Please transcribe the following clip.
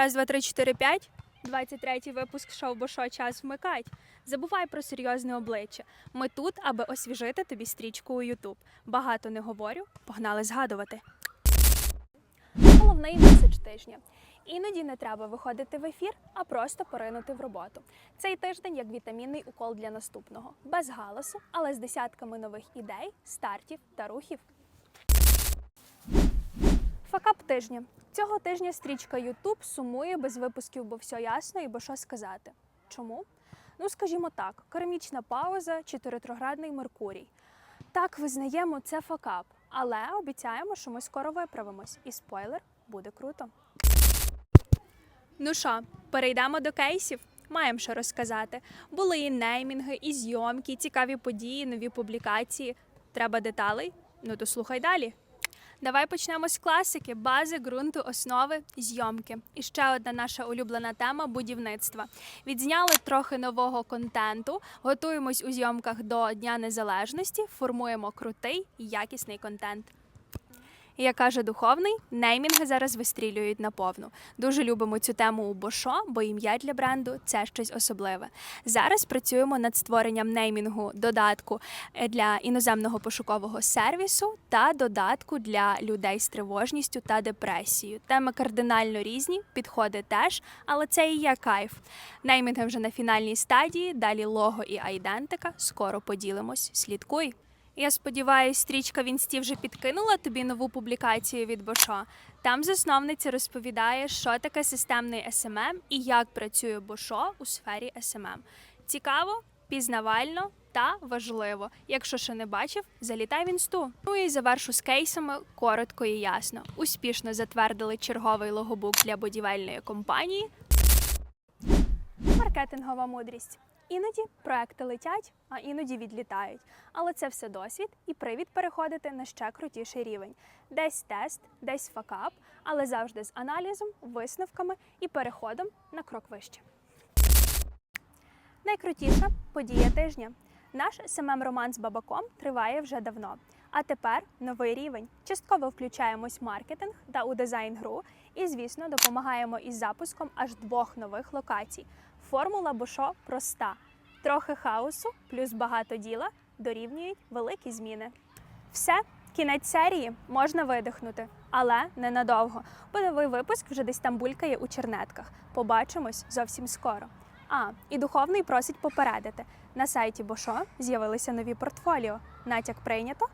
Раз, два, три, чотири, п'ять. 23-й випуск шоу «Бо що час вмикать. Забувай про серйозне обличчя. Ми тут, аби освіжити тобі стрічку у Ютуб. Багато не говорю, погнали згадувати. Головний меседж тижня. Іноді не треба виходити в ефір, а просто поринути в роботу. Цей тиждень як вітамінний укол для наступного, без галасу, але з десятками нових ідей, стартів та рухів. Факап тижня. Цього тижня стрічка YouTube сумує без випусків, бо все ясно і бо що сказати. Чому? Ну, скажімо так, кармічна пауза чи ретроградний Меркурій. Так, визнаємо, це факап, але обіцяємо, що ми скоро виправимось. І спойлер буде круто. Ну що, перейдемо до кейсів. Маємо що розказати. Були і неймінги, і зйомки, і цікаві події, нові публікації. Треба деталей? Ну то слухай далі. Давай почнемо з класики, бази, ґрунту, основи, зйомки. І ще одна наша улюблена тема будівництва. Відзняли трохи нового контенту, готуємось у зйомках до Дня Незалежності, формуємо крутий і якісний контент. І як каже духовний, неймінги зараз вистрілюють наповну. Дуже любимо цю тему у Бошо, бо ім'я для бренду це щось особливе. Зараз працюємо над створенням неймінгу додатку е, для іноземного пошукового сервісу та додатку для людей з тривожністю та депресією. Теми кардинально різні, підходи теж, але це і є кайф. Неймінги вже на фінальній стадії. Далі лого і айдентика. Скоро поділимось. Слідкуй. Я сподіваюся, стрічка в інсті вже підкинула тобі нову публікацію від Бошо. Там засновниця розповідає, що таке системний SMM і як працює Бошо у сфері SMM. Цікаво, пізнавально та важливо. Якщо ще не бачив, залітай в інсту. Ну і завершу з кейсами коротко і ясно. Успішно затвердили черговий логобук для будівельної компанії. Маркетингова мудрість. Іноді проекти летять, а іноді відлітають. Але це все досвід і привід переходити на ще крутіший рівень. Десь тест, десь факап, але завжди з аналізом, висновками і переходом на крок вище. Найкрутіша подія тижня. Наш СММ роман з бабаком триває вже давно. А тепер новий рівень. Частково включаємось в маркетинг та у дизайн гру, і, звісно, допомагаємо із запуском аж двох нових локацій. Формула Бошо проста: трохи хаосу плюс багато діла дорівнюють великі зміни. Все, кінець серії можна видихнути, але ненадовго. Бо новий випуск вже десь там булькає у чернетках. Побачимось зовсім скоро. А, і духовний просить попередити. На сайті Бошо з'явилися нові портфоліо. Натяк прийнято,